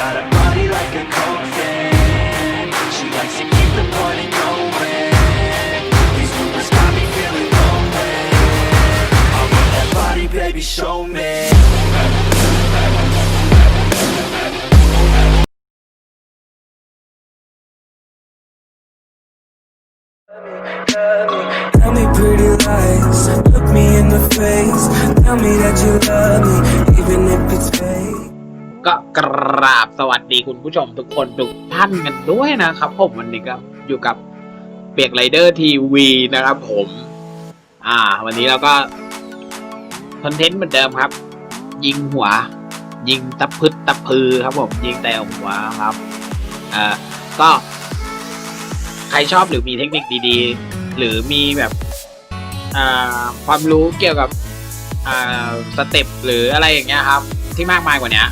got a body like a coke thing She likes to keep the party going These rumors got me feeling lonely. I want that body, baby, show me. Tell me pretty lies, look me in the face. Tell me that you love me, even if it's fake. ก็กราบสวัสดีคุณผู้ชมทุกคนทุกท่านกันด้วยนะครับผมวันนี้ก็อยู่กับเปียกไรเดอร์ทีวีนะครับผม อ่า วันนี้เราก็คอนเทนต์เหมือนเดิมครับ ยิงหัว ยิงตะพึดตะพือครับผม ยิงแต่หัวครับอ่าก็ ใครชอบหรือมีเทคนิคดีๆ หรือมีแบบอ่าความรู้เกี่ยวกับอ่าสเต็ปหรืออะไรอย่างเงี้ยครับ ที่มากมายกว่านี้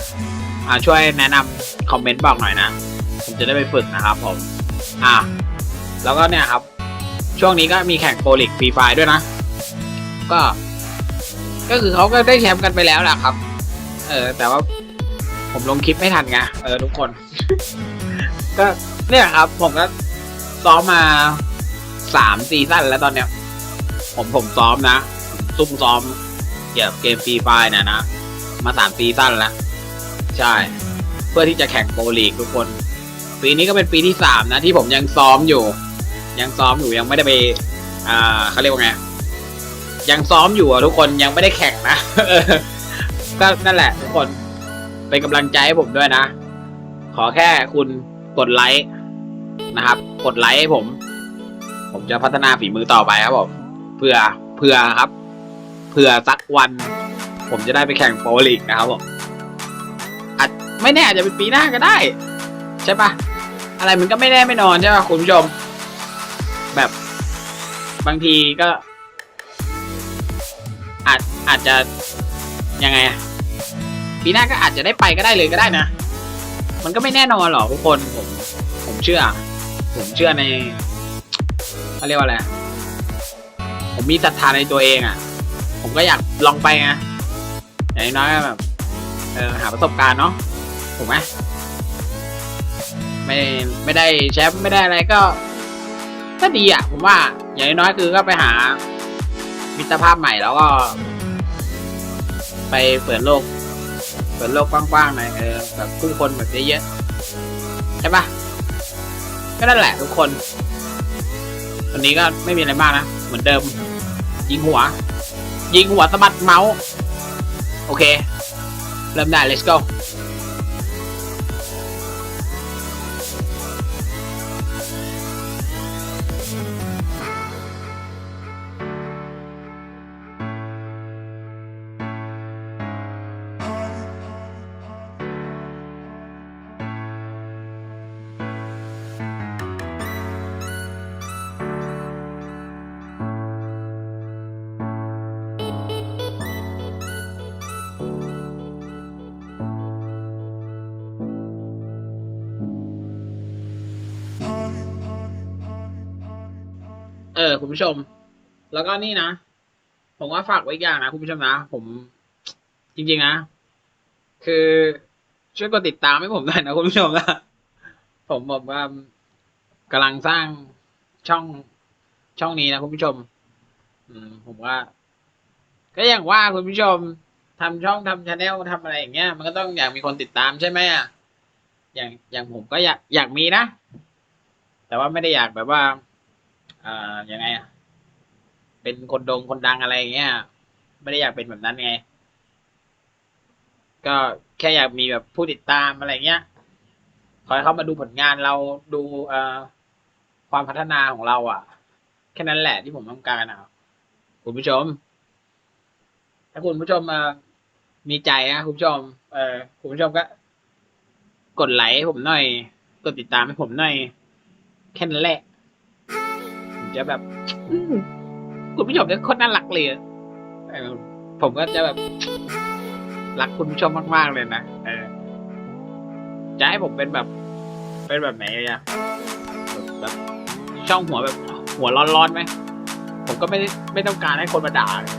อ่าช่วยแนะนำคอมเมนต์บอกหน่อยนะ ผมจะได้ไปฝึกนะครับผม อ่า แล้วก็เนี่ยครับ ช่วงนี้ก็มีแข่งโปรลิกฟรีไฟด้วยนะ ก็ ก็คือเขาก็ได้แชมป์กันไปแล้วแหละครับ เออ แต่ว่าผมลงคลิปไม่ทันไง เออทุกคน ก็เนี่ยครับ ผมก็ซ้อมมาสามซีซั่นแล้วตอนเนี้ย ผมผมซ้อมนะซุ่มซ้อมเกี่ยวกับเกมฟรีไฟเนี่ยนะ มาสามซีซั่นแล้ว ใช่ เพื่อที่จะแข่งโปรลีกทุกคน ปีนี้ก็เป็นปีที่สามนะที่ผมยังซ้อมอยู่ ยังซ้อมอยู่ยังไม่ได้ไปอ่าเขาเรียกว่าไงยังซ้อมอยู่อะทุกคนยังไม่ได้แข่งนะก็นั่นแหละ ทุกคนเป็นกำลังใจให้ผมด้วยนะ ขอแค่คุณกดไลค์นะครับ กดไลค์ให้ผม ผมจะพัฒนาฝีมือต่อไปครับผมเพื่อเพื่อครับเพื่อสักวัน ผมจะได้ไปแข่งโปรลีกนะครับผม ไม่แน่อาจจะเป็นปีหน้าก็ได้ ใช่ปะอะไรมันก็ไม่แน่ไม่นอนใช่ปะคุณผู้ชม แบบบางทีก็ อาจอาจจะยังไงอะปีหน้าก็อาจจะได้ไปก็ได้เลยก็ได้นะ มันก็ไม่แน่นอนหรอกทุกคนผมผมเชื่อ ผมเชื่อในเขาเรียกว่าอะไรผมมีศรัทธาในตัวเองอะ ผมก็อยากลองไปไงอย่างน้อยแบบเออหาประสบการณ์เนาะ ถูกไหมไม่ไม่ได้แชมป์ไม่ได้อะไรก็ก็ดีอะ ผมว่า อย่างน้อยคือก็ไปหามิตรภาพใหม่แล้วก็ ไปเปิดโลก เปิดโลกกว้างๆหน่อยเออแบบผู้คนแบบเยอะๆใช่ปะก็นั่นแหละทุกคนวันนี้ก็ไม่มีอะไรมากนะ เหมือนเดิม ยิงหัว ยิงหัวสะบัดเมาส์ โอเค เริ่มได้ let's go เออ คุณผู้ชม แล้วก็นี่นะ ผมว่าฝากไว้อีกอย่างนะคุณผู้ชมนะ ผม จริง ๆ นะ คือช่วยกดติดตามให้ผมหน่อยนะคุณผู้ชมนะ ผมบอกว่ากำลังสร้างช่องช่องนี้นะคุณผู้ชม อืม ผมว่า ก็อย่างว่าคุณผู้ชมทำช่องทำชาแนลทำอะไรอย่างเงี้ย มันก็ต้องอยากมีคนติดตามใช่ไหมอะอย่างอย่างผมก็อยากอยากมีนะ แต่ว่าไม่ได้อยากแบบว่า อ่ายังไงอะเป็นคนโดงคนดังอะไรอย่างเงี้ย ไม่ได้อยากเป็นแบบนั้นไง ก็แค่อยากมีแบบผู้ติดตามอะไรเงี้ยคอยเข้ามาดูผลงานเราดูเอ่อความพัฒนาของเรา อะ แค่นั้นแหละที่ผมต้องการนะคุณผู้ชม ถ้าคุณผู้ชมมีใจนะคุณผู้ชม เออคุณผู้ชมก็ กดไลค์ให้ผมหน่อย กดติดตามให้ผมหน่อย แค่นั้นแหละ จะแบบอื้อคุณผู้ชมเนี่ยโคนน่ารักเลยอะเออผมก็จะแบบ รักคุณผู้ชมมากๆเลยนะเออจะให้ผมเป็นแบบ เป็นแบบไหนอะแบบแบบช่องหัวแบบ หัวร้อนๆไหมผมก็ไม่ได้ไม่ต้องการให้คนมาด่าเลย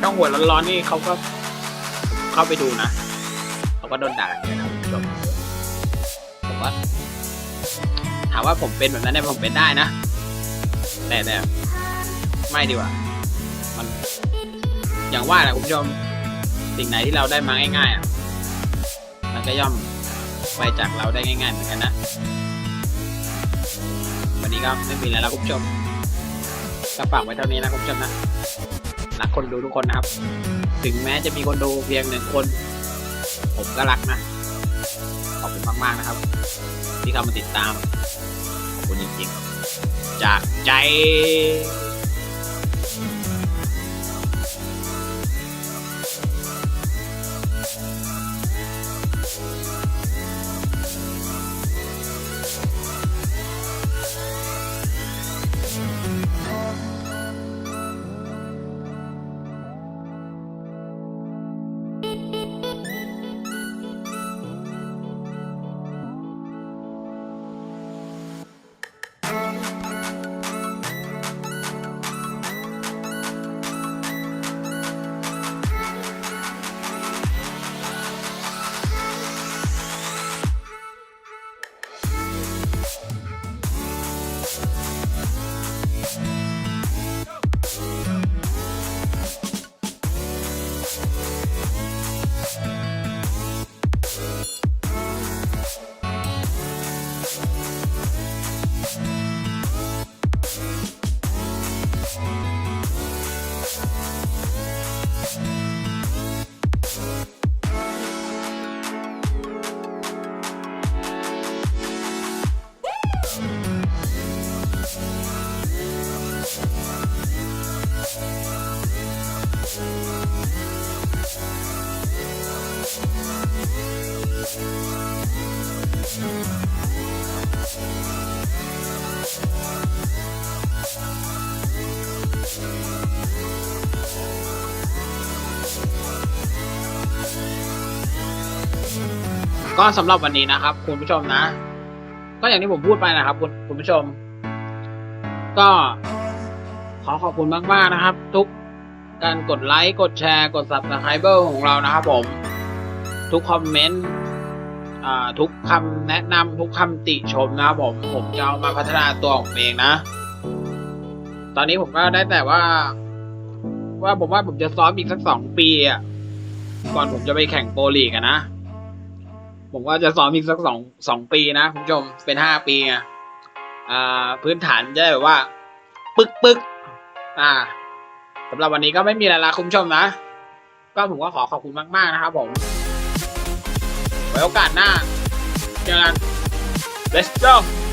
ช่องหัวร้อนๆนี่เขาก็เข้าไปดูนะเขาก็โดนด่ากันเยอะนะคุณผู้ชมผมว่าถามว่าผมเป็นแบบนั้นเนี่ยผมเป็นได้นะ แต่แต่ไม่ดีกว่า มันอย่างว่าแหละคุณผู้ชมสิ่งไหนที่เราได้มาง่ายๆอะมันก็ย่อมไปจากเราได้ง่ายๆเหมือนกันนะ วันนี้ก็ไม่มีอะไรแล้วคุณผู้ชมก็ฝากไว้เท่านี้นะคุณผู้ชมนะรักคนดูทุกคนนะครับ ถึงแม้จะมีคนดูเพียงหนึ่งคน ผมก็รักนะ ขอบคุณมากๆนะครับ ที่เข้ามาติดตาม ขอบคุณจริงๆ จากใจ ก็สำหรับวันนี้นะครับ คุณผู้ชมนะ ก็อย่างที่ผมพูดไปนะครับ คุณคุณผู้ชม ก็ขอขอบคุณมากๆนะครับ ทุกการกดไลค์กดแชร์กด subscribe ของเรานะครับผม ทุกคอมเมนต์ทุกคำแนะนำทุกคำติชมนะครับผมผมจะเอามาพัฒนาตัวของเองนะ ตอนนี้ผมก็ได้แต่ว่า ว่าผมว่าผมจะซ้อมอีกสักสองปีอะก่อนผมจะไปแข่งโปรลีกอะนะ ผมว่าจะซ้อมอีกสักสองสองปีนะคุณผู้ชมเป็นห้าปีไงอ่าพื้นฐานจะได้แบบว่า ปึกปึกอ่าสำหรับวันนี้ก็ไม่มีอะไรละคุณผู้ชมนะ ก็ผมก็ขอขอบคุณมาก ๆ นะครับผมไว้โอกาสหน้าเจอกัน let's go